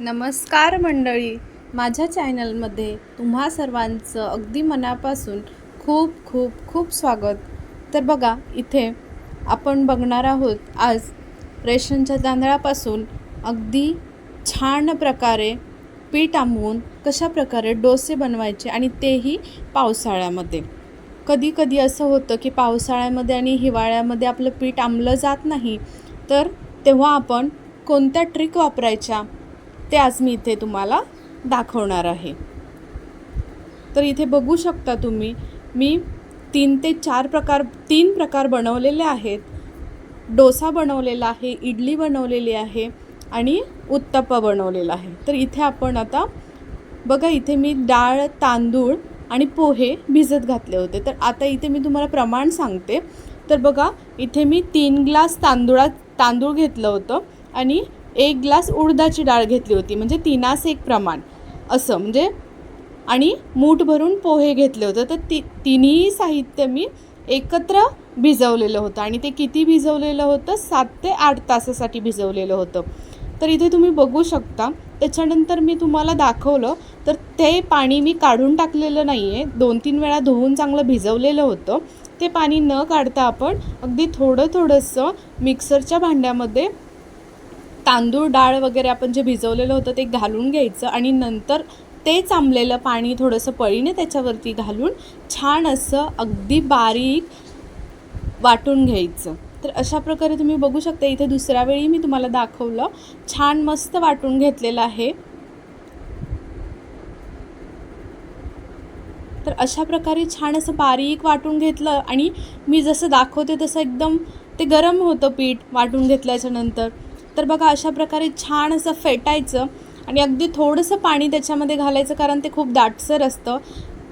नमस्कार मंडळी. माझ्या चॅनलमध्ये तुम्हा सर्वांचं अगदी मनापासून खूप खूप खूप स्वागत. तर बघा इथे आपण बघणार आहोत आज रेशनच्या तांदळापासून अगदी छान प्रकारे पीठ आंबवून कशा प्रकारे डोसे बनवायचे आणि तेही पावसाळ्यामध्ये. कधी कधी असं होतं की पावसाळ्यामध्ये आणि हिवाळ्यामध्ये आपलं पीठ आंबलं जात नाही तर तेव्हा आपण कोणत्या ट्रिक वापरायच्या? ते आज मी इथे तुम्हाला दाखवणार आहे. तर इथे बघू शकता तुम्ही मी तीन ते चार प्रकार तीन प्रकार बनवलेले आहेत. डोसा बनवलेला आहे इडली बनवलेली आहे आणि उत्तप्पा बनवलेला आहे. तर इथे आपण आता बघा इथे मी डाळ तांदूळ आणि पोहे भिजत घातले होते. तर आता इथे मी तुम्हाला प्रमाण सांगते. तर बघा इथे मी तीन ग्लास तांदूळात तांदूळ घेतलं होतं आणि एक ग्लास उडदाची डाळ घेतली होती म्हणजे तिनास एक प्रमाण. असं म्हणजे आणि मूठ भरून पोहे घेतले होते. तर ती तिन्ही साहित्य मी एकत्र भिजवलेलं होतं. आणि ते किती भिजवलेलं होतं? सात ते आठ तासासाठी भिजवलेलं होतं. तर इथे तुम्ही बघू शकता. त्याच्यानंतर मी तुम्हाला दाखवलं. तर ते पाणी मी काढून टाकलेलं नाही आहे दोन तीन वेळा धुवून चांगलं भिजवलेलं होतं. ते पाणी न काढता आपण अगदी थोडं थोडंसं मिक्सरच्या भांड्यामध्ये तांदूळ डाळ वगैरे आपण जे भिजवलेलं होतं ते घालून घ्यायचं आणि नंतर ते चांबलेलं पाणी थोडंसं पळीने त्याच्यावरती घालून छान असं अगदी बारीक वाटून घ्यायचं. तर अशा प्रकारे तुम्ही बघू शकता इथे दुसऱ्या वेळी मी तुम्हाला दाखवलं छान मस्त वाटून घेतलेलं आहे. तर अशा प्रकारे छान असं बारीक वाटून घेतलं आणि मी जसं दाखवते तसं एकदम ते गरम होतं पीठ वाटून घेतल्याच्या नंतर. तर बघा अशा प्रकारे छान असं फेटायचं आणि अगदी थोडंसं पाणी त्याच्यामध्ये घालायचं कारण ते खूप दाटसर असतं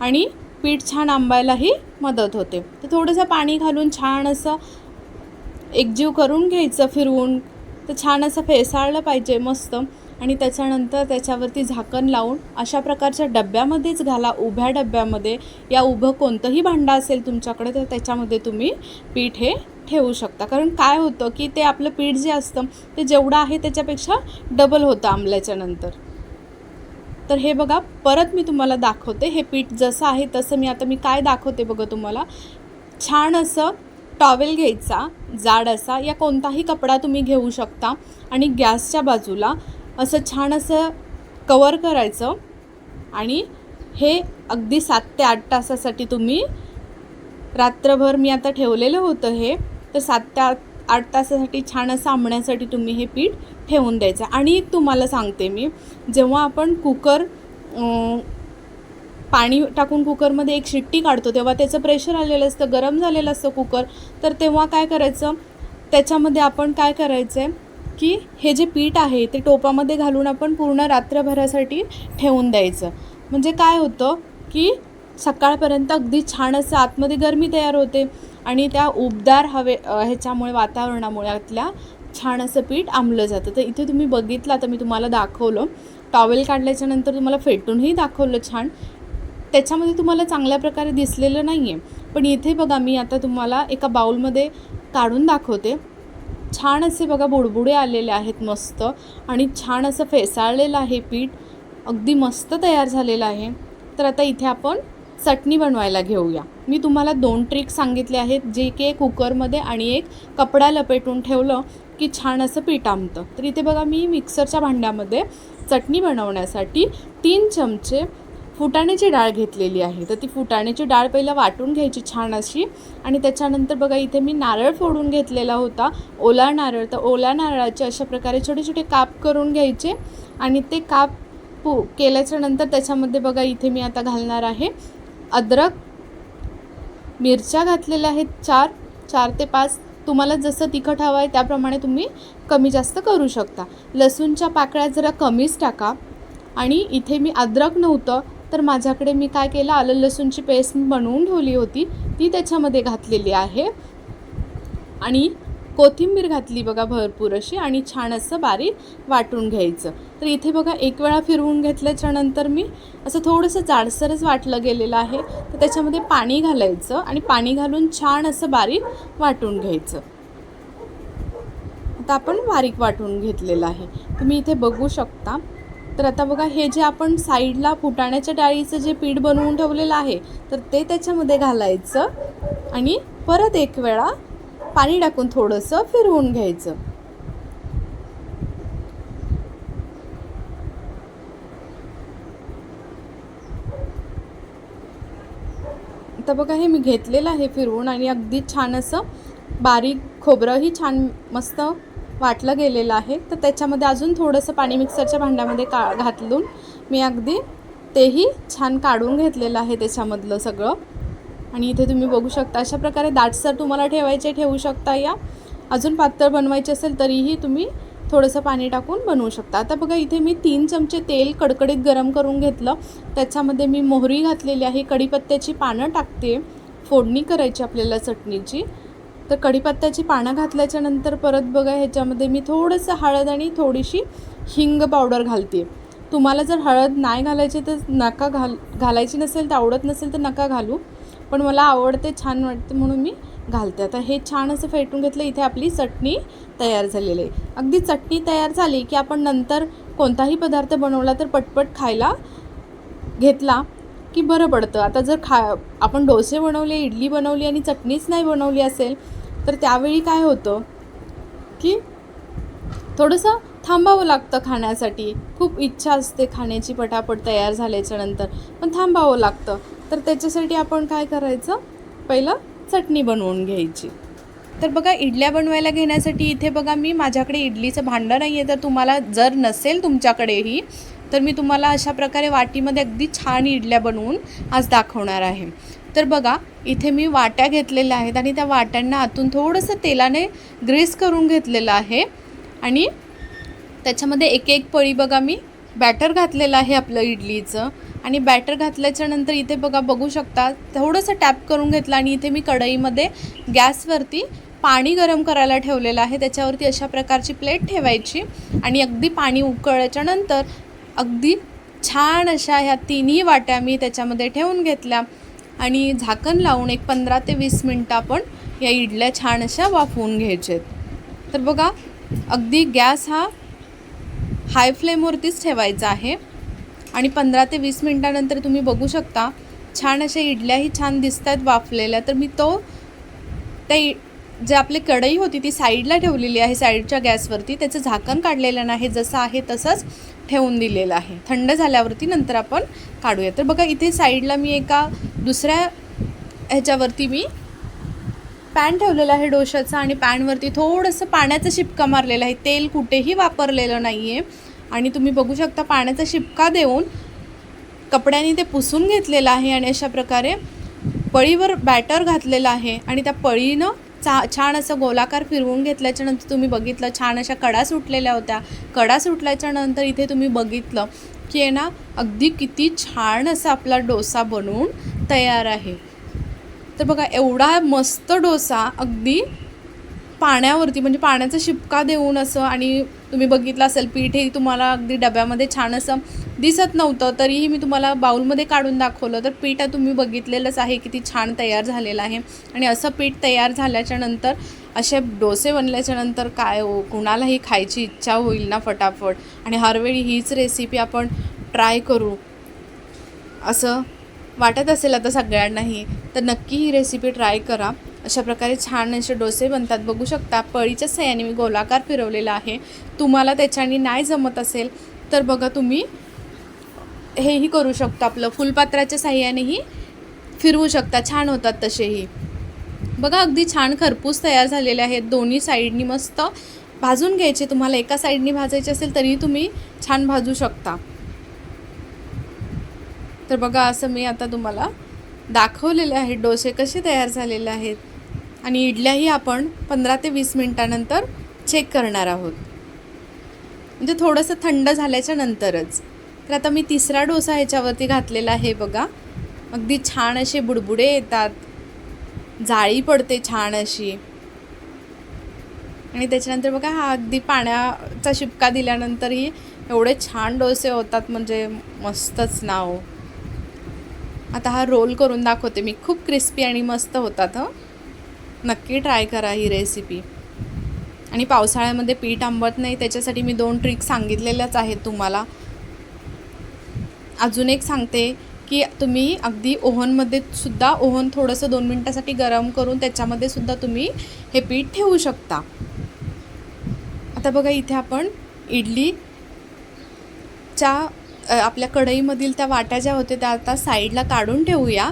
आणि पीठ छान आंबायलाही मदत होते. तर थोडंसं पाणी घालून छान असं एकजीव करून घ्यायचं फिरवून. तर छान असं फेसाळलं पाहिजे मस्त आणि त्याच्यानंतर त्याच्यावरती झाकण लावून अशा प्रकारच्या डब्यामध्येच घाला. उभ्या डब्यामध्ये. या उभं कोणतंही भांडं असेल तुमच्याकडे तर त्याच्यामध्ये तुम्ही पीठ हे ठेवू शकता. कारण काय होतं की ते आपलं पीठ जे असतं ते जेवढं आहे त्याच्यापेक्षा डबल होतं आंबल्याच्या नंतर. तर हे बघा परत मी तुम्हाला दाखवते. हे पीठ जसं आहे तसं मी आता मी काय दाखवते बघा तुम्हाला. छान असं टॉवेल घ्यायचा जाड असा या कोणताही कपडा तुम्ही घेऊ शकता. आणि गॅसच्या बाजूला असं छान असं कवर करायचं. आणि हे अगदी सात ते आठ तासासाठी तुम्ही रात्रभर मी आता ठेवलेलं होतं हे. तर सात ते आठ तासासाठी छान असं आंबण्यासाठी तुम्ही हे पीठ ठेवून द्यायचं. आणि एक तुम्हाला सांगते मी जेव्हा आपण कुकर पाणी टाकून कुकरमध्ये एक शिट्टी काढतो तेव्हा त्याचं प्रेशर आलेलं असतं गरम झालेलं असतं कुकर. तर तेव्हा काय करायचं त्याच्यामध्ये आपण काय करायचं आहे की हे जे पीठ आहे ते टोपामध्ये घालून आपण पूर्ण रात्रभरासाठी ठेवून द्यायचं. म्हणजे काय होतं की सकाळपर्यंत अगदी छान असं आतमध्ये गरमी तयार होते आणि त्या उबदार हवे ह्याच्यामुळे वातावरणामुळे आतल्या छान असं पीठ आंबलं जातं. तर इथे तुम्ही बघितलं तर मी तुम्हाला दाखवलं. टॉवेल काढल्याच्यानंतर तुम्हाला फेटूनही दाखवलं छान. त्याच्यामध्ये तुम्हाला चांगल्या प्रकारे दिसलेलं नाही आहे पण इथे बघा मी आता तुम्हाला एका बाऊलमध्ये काढून दाखवते. छान असे बघा बुडबुडे आलेले आहेत मस्त. आणि छान असं फेसाळलेलं आहे पीठ. अगदी मस्त तयार झालेलं आहे. तर आता इथे आपण चटणी बनवायला घेऊया. मी तुम्हाला दोन ट्रिक सांगितले आहेत जे की एक कुकरमध्ये आणि एक कपडा लपेटून ठेवलं की छान असं पीठ आमतं तर इथे बघा मी मिक्सरच्या भांड्यामध्ये चटणी बनवण्यासाठी तीन चमचे फुटाण्याची डाळ घेतलेली आहे. तर ती फुटाण्याची डाळ पहिलं वाटून घ्यायची छान अशी आणि त्याच्यानंतर बघा इथे मी नारळ फोडून घेतलेला होता ओला नारळ. तर ओला नारळाचे अशा प्रकारे छोटे छोटे काप करून घ्यायचे आणि ते काप पू केल्याच्यानंतर त्याच्यामध्ये बघा इथे मी आता घालणार आहे अद्रक मिरच्या घातलेल्या आहेत चार चार ते पाच. तुम्हाला जसं तिखट हवं आहे त्याप्रमाणे तुम्ही कमी जास्त करू शकता. लसूणच्या पाकळ्या जरा कमीच टाका. आणि इथे मी अद्रक नव्हतं तर माझ्याकडे मी काय केलं आलं लसूणची पेस्ट बनवून ठेवली होती. ती त्याच्यामध्ये घातलेली आहे. आणि कोथिंबीर घातली बघा भरपूर अशी आणि छान असं बारीक वाटून घ्यायचं. तर इथे बघा एक वेळा फिरवून घेतल्याच्या नंतर मी असं थोडंसं जाडसरच वाटलं गेलेलं आहे. तर त्याच्यामध्ये पाणी घालायचं आणि पाणी घालून छान असं बारीक वाटून घ्यायचं. आता आपण बारीक वाटून घेतलेलं आहे. तुम्ही इथे बघू शकता. तर आता बघा हे जे आपण साईडला फुटाण्याच्या डाळीचं जे पीठ बनवून ठेवलेलं आहे तर ते त्याच्यामध्ये घालायचं आणि परत एक वेळा पाणी टाकून थोडंसं फिरवून घ्यायचं. आता बघा हे मी घेतलेलं आहे फिरवून आणि अगदी छान असं बारीक खोबरंही छान मस्त वाटलं गेलेलं आहे. तर त्याच्यामध्ये अजून थोडंसं पाणी मिक्सरच्या भांड्यामध्ये का घातलून मी अगदी तेही छान काढून घेतलेलं आहे त्याच्यामधलं सगळं. आणि इथे तुम्ही बघू शकता. अशा प्रकारे दाटसर तुम्हाला ठेवायचे ठेवू शकता या. अजून पातळ बनवायचे असेल तरीही तुम्ही थोडंसं पाणी टाकून बनवू शकता. आता बघा इथे मी तीन चमचे तेल कडकडीत गरम करून घेतलं. त्याच्यामध्ये मी मोहरी घातलेली आहे. कढीपत्त्याची पानं टाकते. फोडणी करायची आपल्याला चटणीची. तर कढीपत्त्याची पानं घातल्याच्या नंतर परत बघा ह्याच्यामध्ये मी थोडंसं हळद आणि थोडीशी हिंग पावडर घालते. तुम्हाला जर हळद नाही घालायची तर नका घाल घालायची नसेल तर आवडत नसेल तर नका घालू. पण मला आवडते छान वाटते म्हणून मी घालते. आता हे छान असं फेटून घेतलं इथे आपली चटणी तयार झालेली आहे. अगदी चटणी तयार झाली की आपण नंतर कोणताही पदार्थ बनवला तर पटपट खायला घेतला की बरं पडतं. आता जर खा आपण डोसे बनवले इडली बनवली आणि चटणीच नाही बनवली असेल तर त्यावेळी काय होतं की थोडंसं थांबावं लागतं खाण्यासाठी. खूप इच्छा असते खाण्याची पटापट तयार झाल्याच्यानंतर पण थांबावं लागतं. तर त्याच्यासाठी आपण काय करायचं? पहिलं चटणी बनवून घ्यायची. तर बघा इडल्या बनवायला घेण्यासाठी इथे बघा मी माझ्याकडे इडलीचं भांडं नाही आहे तर तुम्हाला जर नसेल तुमच्याकडेही तर मी तुम्हाला अशा प्रकारे वाटीमध्ये अगदी छान इडल्या बनवून आज दाखवणार आहे. तर बघा इथे मी वाट्या घेतलेल्या आहेत आणि त्या वाट्यांना आतून थोडंसं तेलाने ग्रेस करून घेतलेलं आहे. आणि त्याच्यामध्ये एक एक पळी बघा मी बॅटर घातलेलं आहे आपलं इडलीचं. आणि बॅटर घातल्याच्या नंतर इथे बघा बघू शकता थोडंसं टॅप करून घेतलं आणि इथे मी कढईमध्ये गॅसवरती पाणी गरम करायला ठेवलेलं आहे. त्याच्यावरती अशा प्रकारची प्लेट ठेवायची आणि अगदी पाणी उकळल्याच्या नंतर अगदी छान अशा ह्या तिन्ही वाट्या मी त्याच्यामध्ये ठेवून घेतल्या आणि झाकण लावून एक पंधरा ते वीस मिनटं आपण या इडल्या छान अशा वाफवून घ्यायचेत. तर बघा अगदी गॅस हा हाय फ्लेमवरतीच ठेवायचा आहे. आणि पंधरा ते वीस मिनटानंतर तुम्ही बघू शकता छान अशा इडल्याही छान दिसत आहेत वाफलेल्या. तर मी तो त्या जे आपली कढई होती ती साईडला ठेवलेली आहे साईडच्या गॅसवरती. त्याचं झाकण काढलेलं नाही जसं आहे तसंच ठेवून दिलेलं आहे. थंड झाल्यावरती नंतर आपण काढूया. तर बघा इथे साईडला मी एका दुसऱ्या ह्याच्यावरती मी पॅन ठेवलेला आहे डोशाचा आणि पॅनवरती थोडंसं पाण्याचं शिपका मारलेलं आहे. तेल कुठेही वापरलेलं नाही आहे आणि तुम्ही बघू शकता पाण्याचा शिपका देऊन कपड्याने ते पुसून घेतलेलं आहे आणि अशा प्रकारे पळीवर बॅटर घातलेलं आहे आणि त्या पळीनं चा छान असं गोलाकार फिरवून घेतल्याच्या नंतर तुम्ही बघितलं छान अशा कडा सुटलेल्या होत्या. कडा सुटल्याच्या नंतर इथे तुम्ही बघितलं की आहे ना अगदी किती छान असा आपला डोसा बनवून तयार आहे. तर बघा एवढा मस्त डोसा अगदी पाण्यावरती म्हणजे पाण्याचा शिपका देऊन असं आणि तुम्ही बघितलं असेल पीठ हे तुम्हाला अगदी डब्यामध्ये छान असं दिसत नव्हतं तरीही मी तुम्हाला बाऊलमध्ये काढून दाखवलं. तर पीठ तुम्ही बघितलेलंच आहे किती छान तयार झालेलं आहे. आणि असं पीठ तयार झाल्याच्यानंतर असे डोसे बनल्याच्या नंतर काय हो कुणालाही खायची इच्छा होईल ना फटाफट. आणि हरवेळी हीच रेसिपी आपण ट्राय करू. असं वाटत असेल आता सगळ्यांनाही तर नक्की ही रेसिपी ट्राय करा. अशा प्रकारे छान असे डोसे बनतात. बघू शकता पळीच्या सह्याने मी गोलाकार फिरवलेला आहे. तुम्हाला त्याच्याने नाही जमत असेल तर बघा तुम्ही. हेही करू शकता आपलं. फुलपात्राच्या साह्यानेही फिरवू शकता. छान होतात तसेही. बघा अगदी छान खरपूस तयार झालेले आहेत. दोन्ही साईडनी मस्त भाजून घ्यायचे. तुम्हाला एका साईडनी भाजायचे असेल तरीही तुम्ही छान भाजू शकता. तर बघा असं मी आता तुम्हाला दाखवलेले आहेत डोसे कसे तयार झालेले आहेत. आणि इडल्याही आपण पंधरा ते वीस मिनटानंतर चेक करणार आहोत. म्हणजे थोडंसं थंड झाल्याच्या नंतरच. तर आता मी तिसरा डोसा ह्याच्यावरती घातलेला आहे बघा. अगदी छान असे बुडबुडे येतात. जाळी पडते छान अशी. आणि त्याच्यानंतर बघा हा अगदी पाण्याचा शिपका दिल्यानंतरही एवढे छान डोसे होतात म्हणजे मस्तच नाव हो. आता हा रोल करून दाखवते मी. खूप क्रिस्पी आणि मस्त होतात हं. नक्की ट्राय करा ही रेसिपी आणि पावसाळ्यामध्ये पीठ आंबत नाही त्याच्यासाठी मी दोन ट्रिक सांगितलेल्याच आहेत तुम्हाला. अजून एक सांगते की तुम्ही अगदी ओव्हनमध्ये सुद्धा ओव्हन थोडंसं दोन मिनटासाठी गरम करून त्याच्यामध्ये सुद्धा तुम्ही हे पीठ ठेवू शकता. आता बघा इथे आपण इडली च्या आपल्या कढईमधील त्या वाट्या ज्या होत्या त्या आता साईडला काढून ठेवूया.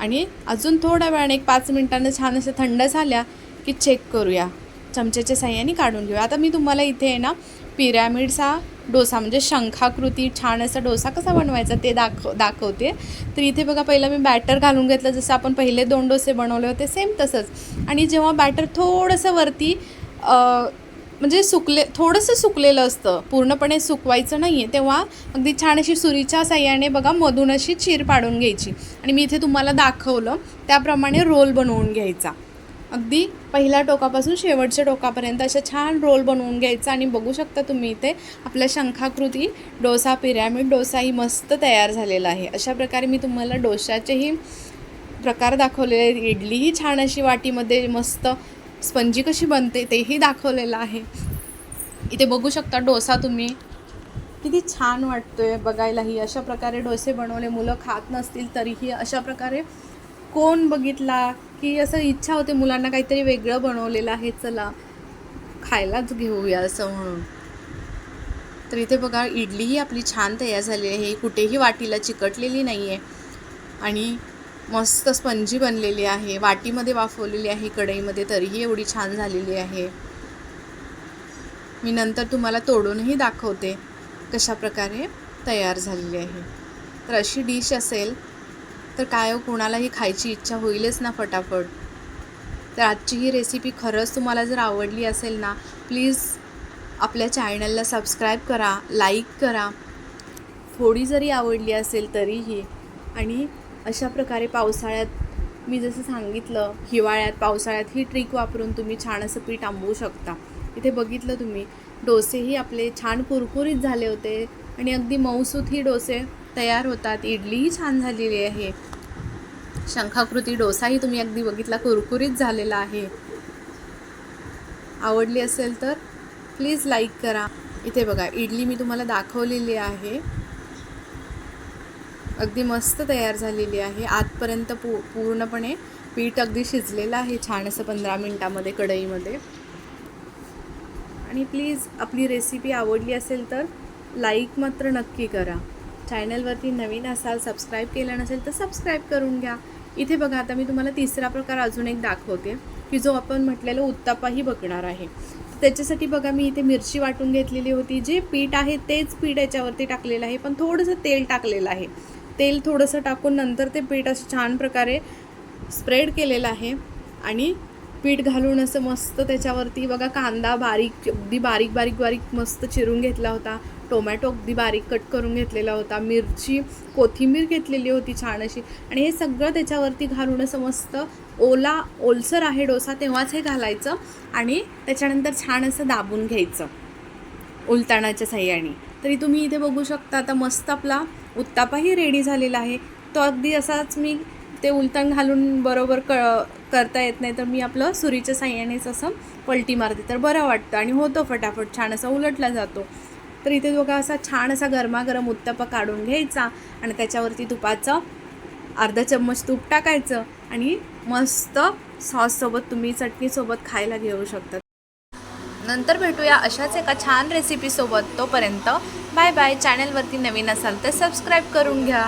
आणि अजून थोड्या वेळाने एक पाच मिनटानं छान अशा थंड झाल्या की चेक करूया. चमच्याच्या साह्याने काढून घेऊया. आता मी तुम्हाला इथे आहे ना पिरॅमिडचा डोसा म्हणजे शंखाकृती छान असा डोसा कसा बनवायचा ते दाखव दाखवते. तर इथे बघा पहिलं मी बॅटर घालून घेतलं. जसं आपण पहिले दोन डोसे बनवले होते सेम तसंच. आणि जेव्हा बॅटर थोडंसं वरती म्हणजे सुकले थोडंसं सुकलेलं असतं. पूर्णपणे सुकवायचं नाही आहे तेव्हा अगदी छान अशी सुरीच्या साह्याने बघा मधून अशी चीर पाडून घ्यायची. आणि मी इथे तुम्हाला दाखवलं त्याप्रमाणे रोल बनवून घ्यायचा. अगदी पहिल्या टोकापासून शेवटच्या टोकापर्यंत अशा छान रोल बनवून घ्यायचा. आणि बघू शकता तुम्ही इथे आपल्या शंखाकृती डोसा पिरॅमिड डोसाही मस्त तयार झालेला आहे. अशा प्रकारे मी तुम्हाला डोशाचेही प्रकार दाखवलेले आहेत. इडलीही छान अशी वाटीमध्ये मस्त स्पंजी कशी बनते तेही दाखवलेलं आहे. इथे बघू शकता डोसा तुम्ही. किती छान वाटतोय बघायलाही. अशा प्रकारे डोसे बनवले मुलं खात नसतील तरीही अशा प्रकारे कोण बघितला की असं इच्छा होते मुलांना काहीतरी वेगळं बनवलेलं आहे चला खायलाच घेऊया असं म्हणून. तर इथे बघा इडलीही आपली छान तयार झाली आहे. कुठेही वाटीला चिकटलेली नाही आहे आणि मस्त स्पंजी बनलेली आहे. वाटीमध्ये वाफवलेली आहे कढईमध्ये तरीही एवढी छान झालेली आहे. मी नंतर तुम्हाला तोडूनही दाखवते कशा प्रकारे तयार झालेली आहे. तर अशी डिश असेल तर काय हो कोणालाही खायची इच्छा होईलच ना फटाफट. तर आजची ही रेसिपी खरंच तुम्हाला जर आवडली असेल ना प्लीज आपल्या चॅनलला सबस्क्राईब करा लाईक करा. थोडी जरी आवडली असेल तरीही आणि अशा प्रकारे पावसाळ्यात मी जसं सांगितलं हिवाळ्यात पावसाळ्यात ही ट्रिक वापरून तुम्ही छान असं पीठ आंबवू शकता. इथे बघितलं तुम्ही डोसेही आपले छान कुरकुरीत झाले होते आणि अगदी मऊसूत ही डोसे तयार होतात. इडलीही छान झालेली आहे. शंखाकृती डोसाही तुम्ही अगदी बघितला कुरकुरीत झालेला आहे. आवडली असेल तर प्लीज लाईक करा. इथे बघा इडली मी तुम्हाला दाखवलेली आहे. अगदी मस्त तयार झालेली आहे. आतपर्यंत पू पूर्णपणे पीठ अगदी शिजलेलं आहे छान असं पंधरा मिनटामध्ये कढईमध्ये. आणि प्लीज आपली रेसिपी आवडली असेल तर लाईक मात्र नक्की करा. चॅनलवरती नवीन असाल सबस्क्राईब केलं नसेल तर सबस्क्राईब करून घ्या. इथे बघा आता मी तुम्हाला तिसरा प्रकार अजून एक दाखवते की जो आपण म्हटलेला उत्तापाही बघणार आहे. त्याच्यासाठी बघा मी इथे मिरची वाटून घेतलेली होती. जे पीठ आहे तेच पीठ याच्यावरती टाकलेलं आहे पण थोडंसं तेल टाकलेलं आहे. तेल थोडंसं टाकून नंतर ते पीठ असं छान प्रकारे स्प्रेड केलेलं आहे. आणि पीठ घालून असं मस्त त्याच्यावरती बघा कांदा बारीक अगदी बारीक बारीक बारीक मस्त चिरून घेतला होता. टोमॅटो अगदी बारीक कट करून घेतलेला होता. मिरची कोथिंबीर घेतलेली होती छान अशी. आणि हे सगळं त्याच्यावरती घालून असं मस्त ओला ओलसर आहे डोसा तेव्हाच हे घालायचं आणि त्याच्यानंतर छान असं दाबून घ्यायचं. उलताणाच्या साह्याने. तरी तुम्ही इथे बघू शकता आता मस्त आपला उत्तापाही रेडी झालेला आहे. तो अगदी असाच मी ते उलटण घालून बरोबर क करता येत नाही तर मी आपलं सुरीच्या साह्यानेच असं पलटी मारते. तर बरं वाटतं आणि होतं फटाफट छान असा उलटला जातो. तर इथे दोघा असा छान असा गरमागरम उत्तापा काढून घ्यायचा आणि त्याच्यावरती तुपाचं अर्धा चम्मच तूप टाकायचं आणि मस्त सॉससोबत तुम्ही चटणीसोबत खायला घेऊ शकता. नंतर भेटूया अशाच एका छान रेसिपीसोबत तोपर्यंत बाय बाय चॅनलवरती नवीन असाल तर सबस्क्राईब करून घ्या.